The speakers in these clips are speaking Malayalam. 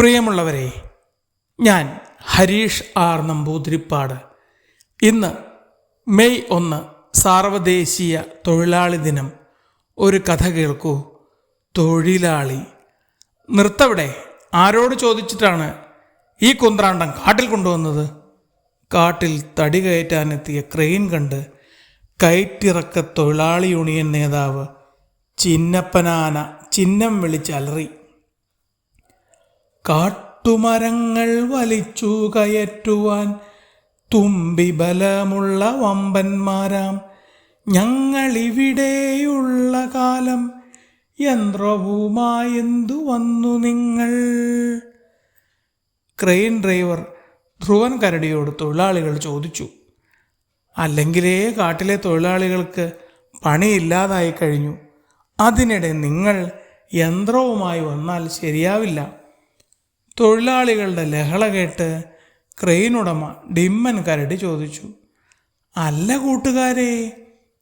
പ്രിയമുള്ളവരെ ഞാൻ ഹരീഷ് ആർ നമ്പൂതിരിപ്പാട്. ഇന്ന് മെയ് ഒന്ന് സാർവദേശീയ തൊഴിലാളി ദിനം. ഒരു കഥ കേൾക്കൂ. തൊഴിലാളി. നിർത്തവിടെ ആരോട് ചോദിച്ചിട്ടാണ് ഈ കുന്ത്രാണ്ടം കാട്ടിൽ കൊണ്ടുവന്നത്? കാട്ടിൽ തടി കയറ്റാനെത്തിയ ക്രെയിൻ കണ്ട് കയറ്റിറക്ക തൊഴിലാളി യൂണിയൻ നേതാവ് ചിന്നപ്പനാന ചിഹ്നം വിളിച്ചലറി. കാട്ടുമരങ്ങൾ വലിച്ചു കയറ്റുവാൻ തുമ്പി ബലമുള്ള വമ്പന്മാരാം. ഞങ്ങളിവിടെയുള്ള കാലം യന്ത്രവുമായെന്തു വന്നു നിങ്ങൾ? ക്രെയിൻ ഡ്രൈവർ ധ്രുവൻ കരടിയോട് തൊഴിലാളികൾ ചോദിച്ചു. അല്ലെങ്കിലേ കാട്ടിലെ തൊഴിലാളികൾക്ക് പണിയില്ലാതായി കഴിഞ്ഞു. അതിനിടെ നിങ്ങൾ യന്ത്രവുമായി വന്നാൽ ശരിയാവില്ല. തൊഴിലാളികളുടെ ലഹള കേട്ട് ക്രെയിൻ ഉടമ ഡിമ്മൻ കരടി ചോദിച്ചു അല്ല കൂട്ടുകാരെ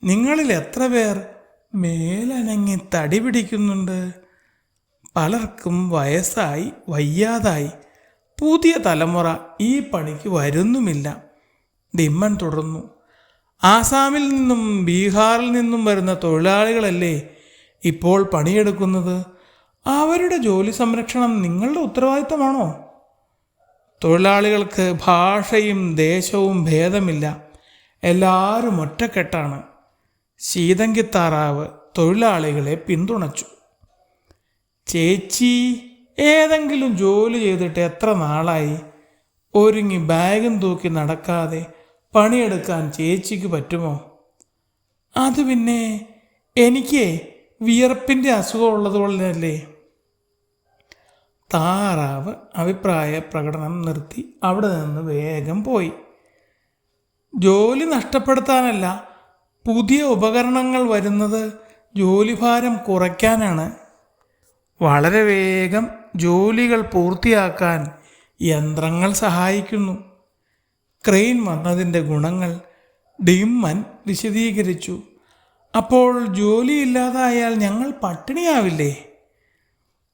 നിങ്ങളിൽ എത്ര പേർ മേലനങ്ങി തടി പിടിക്കുന്നുണ്ട്? പലർക്കും വയസ്സായി വയ്യാതായി പുതിയ തലമുറ ഈ പണിക്ക് വരുന്നുമില്ല. ഡിമ്മൻ തുടർന്നു ആസാമിൽ നിന്നും ബീഹാറിൽ നിന്നും വരുന്ന തൊഴിലാളികളല്ലേ ഇപ്പോൾ പണിയെടുക്കുന്നത്? അവരുടെ ജോലി സംരക്ഷണം നിങ്ങളുടെ ഉത്തരവാദിത്തമാണോ? തൊഴിലാളികൾക്ക് ഭാഷയും ദേശവും ഭേദമില്ല. എല്ലാവരും ഒറ്റക്കെട്ടാണ്. ശീതങ്കിത്താറാവ് തൊഴിലാളികളെ പിന്തുണച്ചു. ചേച്ചി ഏതെങ്കിലും ജോലി ചെയ്തിട്ട് എത്ര നാളായി? ഒരുങ്ങി ബാഗും തൂക്കി നടക്കാതെ പണിയെടുക്കാൻ ചേച്ചിക്ക് പറ്റുമോ? അത് പിന്നെ എനിക്ക് വിയർപ്പിന്റെ അസുഖമുള്ളതുകൊണ്ടല്ലേ താറാവ് അഭിപ്രായ പ്രകടനം നിർത്തി അവിടെ നിന്ന് വേഗം പോയി. ജോലി നഷ്ടപ്പെടുത്താനല്ല പുതിയ ഉപകരണങ്ങൾ വരുന്നത് ജോലിഭാരം കുറയ്ക്കാനാണ്. വളരെ വേഗം ജോലികൾ പൂർത്തിയാക്കാൻ യന്ത്രങ്ങൾ സഹായിക്കുന്നു. ക്രെയിൻ വന്നതിന്റെ ഗുണങ്ങൾ ഡിമ്മൻ വിശദീകരിച്ചു. അപ്പോൾ ജോലിയില്ലാതായാൽ ഞങ്ങൾ പട്ടിണിയാവില്ലേ?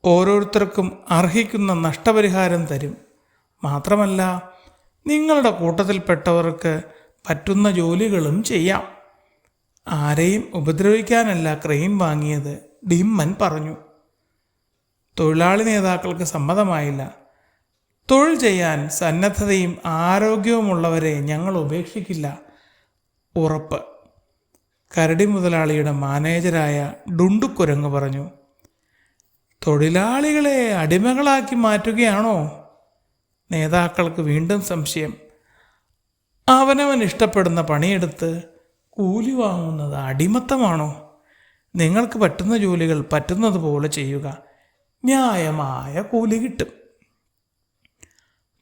ഓരോരുത്തർക്കും അർഹിക്കുന്ന നഷ്ടപരിഹാരം തരും. മാത്രമല്ല നിങ്ങളുടെ കൂട്ടത്തിൽപ്പെട്ടവർക്ക് പറ്റുന്ന ജോലികളും ചെയ്യാം. ആരെയും ഉപദ്രവിക്കാനല്ല ക്രെയിൻ വാങ്ങിയത് ഡിമ്മൻ പറഞ്ഞു. തൊഴിലാളി നേതാക്കൾക്ക് സമ്മതമായില്ല. തൊഴിൽ ചെയ്യാൻ സന്നദ്ധതയും ആരോഗ്യവുമുള്ളവരെ ഞങ്ങൾ ഉപേക്ഷിക്കില്ല. ഉറപ്പ്. കരടി മുതലാളിയുടെ മാനേജരായ ഡുണ്ടുക്കുരങ്ങ് പറഞ്ഞു. തൊഴിലാളികളെ അടിമകളാക്കി മാറ്റുകയാണോ? നേതാക്കൾക്ക് വീണ്ടും സംശയം. അവനവൻ ഇഷ്ടപ്പെടുന്ന പണിയെടുത്ത് കൂലി വാങ്ങുന്നത് അടിമത്തമാണോ? നിങ്ങൾക്ക് പറ്റുന്ന ജോലികൾ പറ്റുന്നത് പോലെ ചെയ്യുക. ന്യായമായ കൂലി കിട്ടും.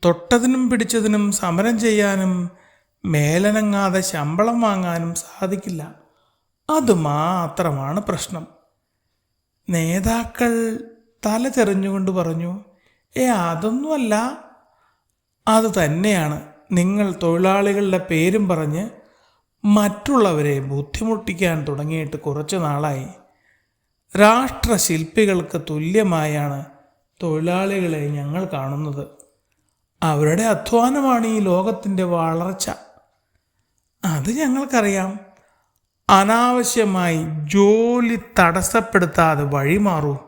തൊട്ടതിനും പിടിച്ചതിനും സമരം ചെയ്യാനും മേലനങ്ങാതെ ശമ്പളം വാങ്ങാനും സാധിക്കില്ല. അതുമാത്രമാണ് പ്രശ്നം. നേതാക്കൾ തല തെറിഞ്ഞുകൊണ്ട് പറഞ്ഞു ഏ അതൊന്നുമല്ല. അത് തന്നെയാണ്. നിങ്ങൾ തൊഴിലാളികളുടെ പേരും പറഞ്ഞ് മറ്റുള്ളവരെ ബുദ്ധിമുട്ടിക്കാൻ തുടങ്ങിയിട്ട് കുറച്ച് നാളായി. രാഷ്ട്രശില്പികൾക്ക് തുല്യമായാണ് തൊഴിലാളികളെ ഞങ്ങൾ കാണുന്നത്. അവരുടെ അധ്വാനമാണ് ഈ ലോകത്തിന്റെ വളർച്ച. അത് ഞങ്ങൾക്കറിയാം. അനാവശ്യമായി ജോലി തടസ്സപ്പെടുത്താതെ വഴിമാറൂ.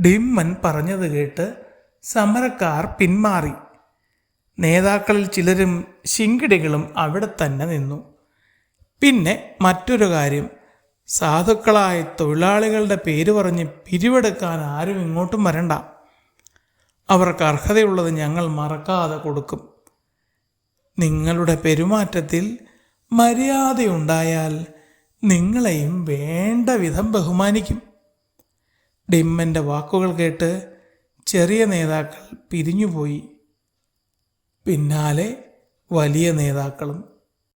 ഡിമ്മൻ പറഞ്ഞത് കേട്ട് സമരക്കാർ പിന്മാറി. നേതാക്കളിൽ ചിലരും ശിങ്കിടികളും അവിടെ തന്നെ നിന്നു. പിന്നെ മറ്റൊരു കാര്യം സാധുക്കളായ തൊഴിലാളികളുടെ പേര് പറഞ്ഞ് പിരിവെടുക്കാൻ ആരും ഇങ്ങോട്ടും വരണ്ട. അവർക്ക് അർഹതയുള്ളത് ഞങ്ങൾ മറക്കാതെ കൊടുക്കും. നിങ്ങളുടെ പെരുമാറ്റത്തിൽ മര്യാദയുണ്ടായാൽ നിങ്ങളെയും വേണ്ട വിധം ബഹുമാനിക്കും. ഡിമ്മന്റെ വാക്കുകൾ കേട്ട് ചെറിയ നേതാക്കൾ പിരിഞ്ഞുപോയി. പിന്നാലെ വലിയ നേതാക്കളും